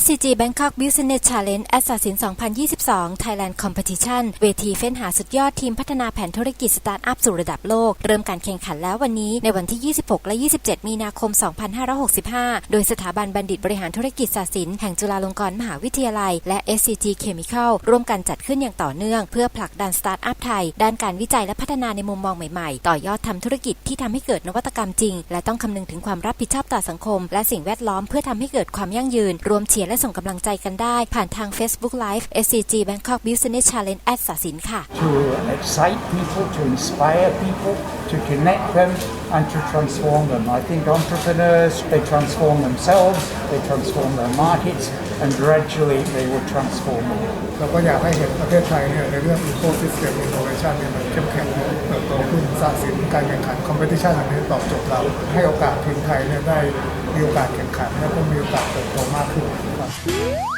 SCG Bangkok Business Challenge อัสสิน2022 Thailand Competition เวทีเฟ้นหาสุดยอดทีมพัฒนาแผนธุรกิจสตาร์ทอัพสู่ระดับโลก เริ่มการแข่งขันแล้ววันนี้ในวันที่ 26 และ 27 มีนาคม 2565 โดยสถาบันบัณฑิตบริหารธุรกิจศาสตร์ศิลป์แห่งจุฬาลงกรณ์มหาวิทยาลัย และ SCG Chemical ร่วมกันจัดขึ้นอย่างต่อเนื่อง เพื่อผลักดันสตาร์ทอัพไทย ด้านการวิจัยและพัฒนาในมุมมองใหม่ๆ ต่อยอดทำธุรกิจที่ทำให้เกิดนวัตกรรมจริง และต้องคำนึงถึงความรับผิดชอบต่อสังคม และสิ่งแวดล้อมเพื่อทำให้เกิดความยั่งยืนรวมเชียร์และส่งกำลังใจกันได้ ผ่านทาง Facebook Live SCG Bangkok Business Challenge แอดสสินค่ะ to excite people, to inspire people, to connect them, and to transform them. I think entrepreneurs, they transform themselves, they transform their markets, and gradually they will transform the world. เราก็อยากให้เห็นประเทศไทยเนี่ยในเรื่อง ecosystem innovation เนี่ยมันเข้มแข็งเติบโตขึ้นสร้างสินการแข่งขัน competition อันนี้ตอบโจทย์เรา ให้โอกาสทีมไทยเนี่ยได้มีโอกาสแข่งขัน และก็มีโอกาสเติบโตมากขึ้นครับ